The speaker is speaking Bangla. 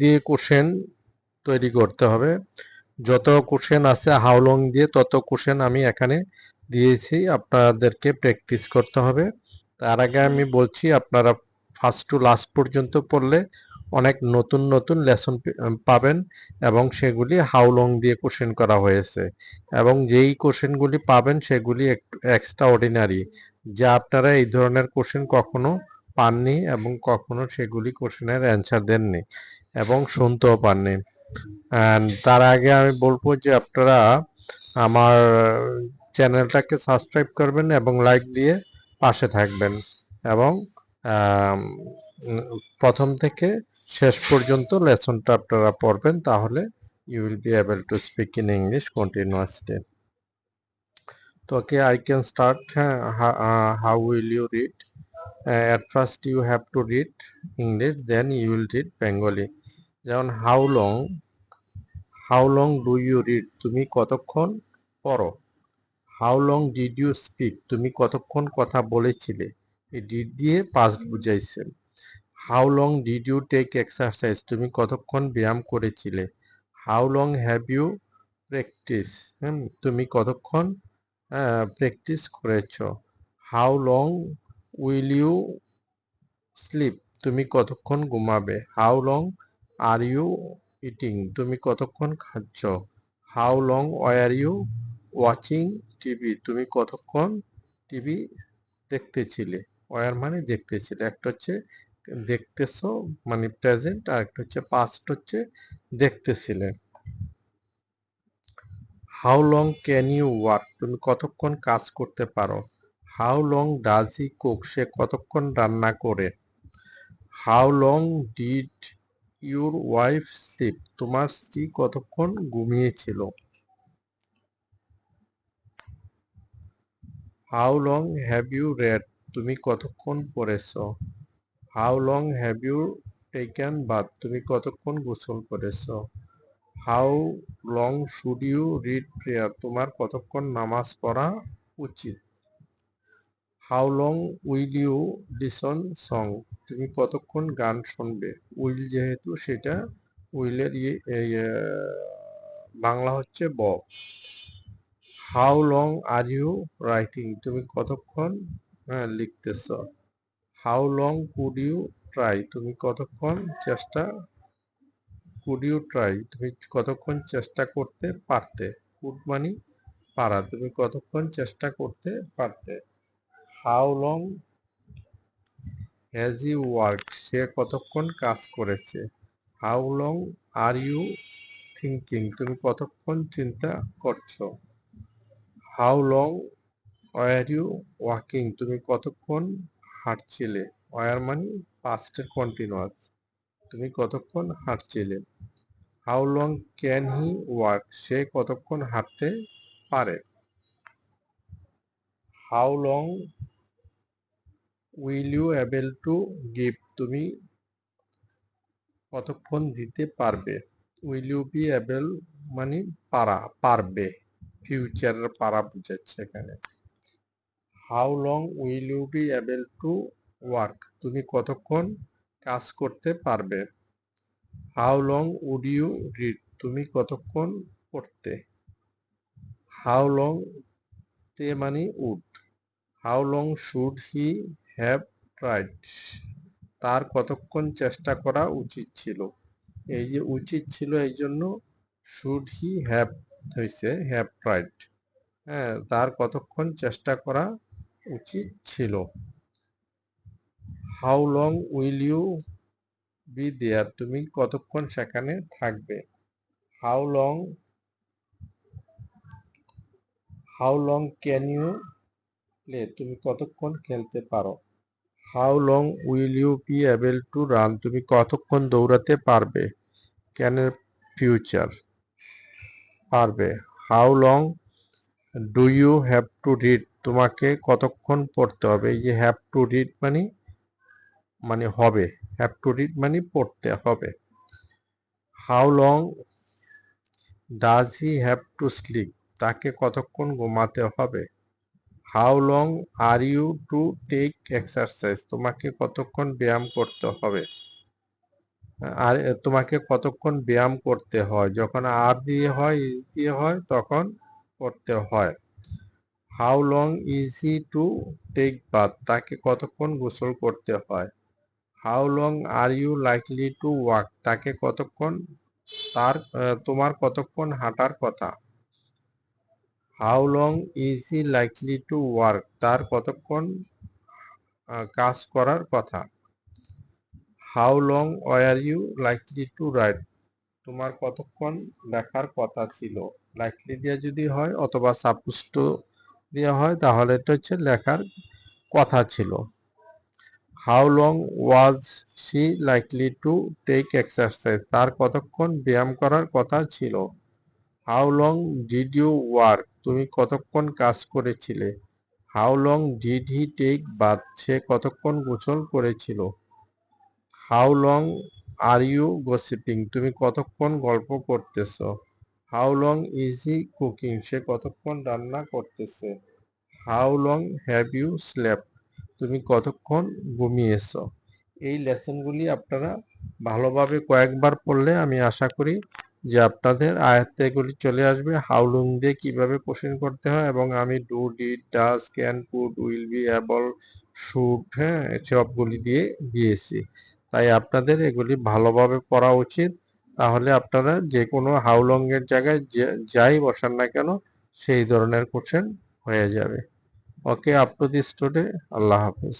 দিয়ে কোশ্চেন তৈরি করতে হবে। যত কোশ্চেন আছে হাউ লং দিয়ে তত কোশ্চেন আমি এখানে দিয়েছি, আপনাদেরকে প্র্যাকটিস করতে হবে। তার আগে আমি বলছি, আপনারা ফার্স্ট টু লাস্ট পর্যন্ত পড়লে অনেক নতুন নতুন লেসন পাবেন এবং সেগুলি হাউ লং দিয়ে কোশ্চেন করা হয়েছে। এবং যেই কোশ্চেনগুলি পাবেন, সেগুলি একটু এক্সট্রা অর্ডিনারি যা আপনারা এই ধরনের কোশ্চেন কখনো পাননি এবং কখনো সেগুলি কোশ্চেনের অ্যান্সার দেননি এবং শুনতেও পাননি। তার আগে আমি বলব যে আপনারা আমার চ্যানেলটাকে সাবস্ক্রাইব করবেন এবং লাইক দিয়ে পাশে থাকবেন এবং প্রথম থেকে শেষ পর্যন্ত লেসনটা আপনারা পড়বেন তাহলে you will be able to speak in English continuously okay I can start হ্যাঁ how will you read at first you have to read English then you will read Bengali যেমন how long how long do you read তুমি কতক্ষণ পড়ো? How long did you speak তুমি কতক্ষণ কথা বলেছিলে? এই ডিড দিয়ে পাস্ট বুঝাইছে how long did you take exercise তুমি কতক্ষণ ব্যায়াম করেছিলে? How long have you practice তুমি কতক্ষণ প্র্যাকটিস করেছ? How long will you sleep? তুমি কতক্ষণ ঘুমাবে? How long are you eating? তুমি কতক্ষণ খাচ্ছ? How long were you watching TV? তুমি কতক্ষণ টিভি দেখতেছিলে? ওয়ার মানে দেখতেছিলে। একটা হচ্ছে দেখতেছো মানে প্রেজেন্ট, আর একটা হচ্ছে পাস্ট হচ্ছে দেখতেছিলে। How long can you work তুমি কতক্ষণ কাজ করতে পারো? How long does he cook? সে কতক্ষণ রান্না করে? How long did your wife sleep? তোমার স্ত্রী কতক্ষণ ঘুমিয়েছিল? How long have you read? তুমি কতক্ষণ পড়েছ? How long have you taken bath? তুমি কতক্ষণ গোসল করেছ? How long should you read prayer? তোমার কতক্ষণ নামাজ পড়া উচিত? How long will you listen song তুমি কতক্ষণ গান শুনবে? উইল যেহেতু সেটা উইলের ইয়ে বাংলা হচ্ছে ব। How long are you writing তুমি কতক্ষণ হ্যাঁ, লিখতেছ? How long could you try তুমি কতক্ষণ চেষ্টা কুড ইউ ট্রাই তুমি কতক্ষণ চেষ্টা করতে পারতে? কুড মানি পারা। তুমি কতক্ষণ চেষ্টা করতে পারতে? How long has you work? সে কতক্ষণ কাজ করেছে? How long are you thinking তুমি কতক্ষণ চিন্তা করছ? How long were you walking? তুমি কতক্ষণ হাঁটছিলে? ওয়ার মানে পাস্টের কন্টিনিউয়াস তুমি কতক্ষণ হাঁটছিলে? How long can he work? সে কতক্ষণ হাঁটতে পারে? How long will you able to give তুমি কতক্ষণ দিতে পারবে? উইল ইউ বি অ্যাবেল মানে পারা, পারবে? ফিউচারের পারা বুঝাচ্ছে এখানে। How long will you be able to work তুমি কতক্ষণ কাজ করতে পারবে? How long would you read তুমি কতক্ষণ পড়তে? হাউ লং তে মানে would how long should he have tried তার কতক্ষণ চেষ্টা করা উচিত ছিল? এই যে উচিত ছিল এই জন্য শুড হি হ্যাভ হয়েছে হ্যাভ ট্রাইড হ্যাঁ তার কতক্ষণ চেষ্টা করা উচিত ছিল? How long will you be there তুমি কতক্ষণ সেখানে থাকবে? How long how long can you play তুমি কতক্ষণ খেলতে পারো? How long will you be able to run তুমি কতক্ষণ দৌড়াতে পারবে? ক্যান ফিউচার পারবে। How long do you have to read তোমাকে কতক্ষণ পড়তে হবে? এই যে হ্যাভ টু রিড মানে মানে হবে। হ্যাভ টু রিড মানে পড়তে হবে। How long does he have to sleep তাকে কতক্ষণ ঘুমাতে হবে? How long are you to take exercise তোমাকে কতক্ষণ ব্যায়াম করতে হবে? আর তোমাকে কতক্ষণ ব্যায়াম করতে হয়? যখন আর দিয়ে হয় ইজ দিয়ে হয়, তখন করতে হয়। How long is to take bath তাকে কতক্ষণ গোসল করতে হয়? How long are you likely to walk তাকে কতক্ষণ তার তোমার কতক্ষণ হাঁটার কথা? How long is he likely to work তার কতক্ষণ কাজ করার কথা? How long were you likely to ride তোমার কতক্ষণ লেখার কথা ছিল? লাইকলি দিয়ে যদি হয় অথবা সাপুষ্ট দিয়ে হয়, তাহলে এটা হচ্ছে লেখার কথা ছিল। How long was she likely to take exercise তার কতক্ষণ ব্যায়াম করার কথা ছিল? How long did you work তুমি কতক্ষণ কাজ করেছিলে? How long did he take bath সে কতক্ষণ গোসল করেছিল? How long are you gossiping তুমি কতক্ষণ গল্প করতেছো? How long is he cooking সে কতক্ষণ রান্না করতেছে? How long have you slept তুমি কতক্ষণ ঘুমিয়েছো? এই লেসনগুলি আপনারা ভালোভাবে কয়েকবার পড়লে আমি আশা করি যে আপনাদের আয়ত্তে এগুলি চলে আসবে। হাউলুং দিয়ে কীভাবে কোশ্চেন করতে হয় এবং আমি do did does can could will be able should হ্যাঁ সবগুলি দিয়ে দিয়েছি। তাই আপনাদের এগুলি ভালোভাবে পড়া উচিত। তাহলে আপনারা যে কোনো হাউলং এর জায়গায় যাই বসান না কেন, সেই ধরনের কোশ্চেন হয়ে যাবে। Okay up to this today Allah হাফেজ।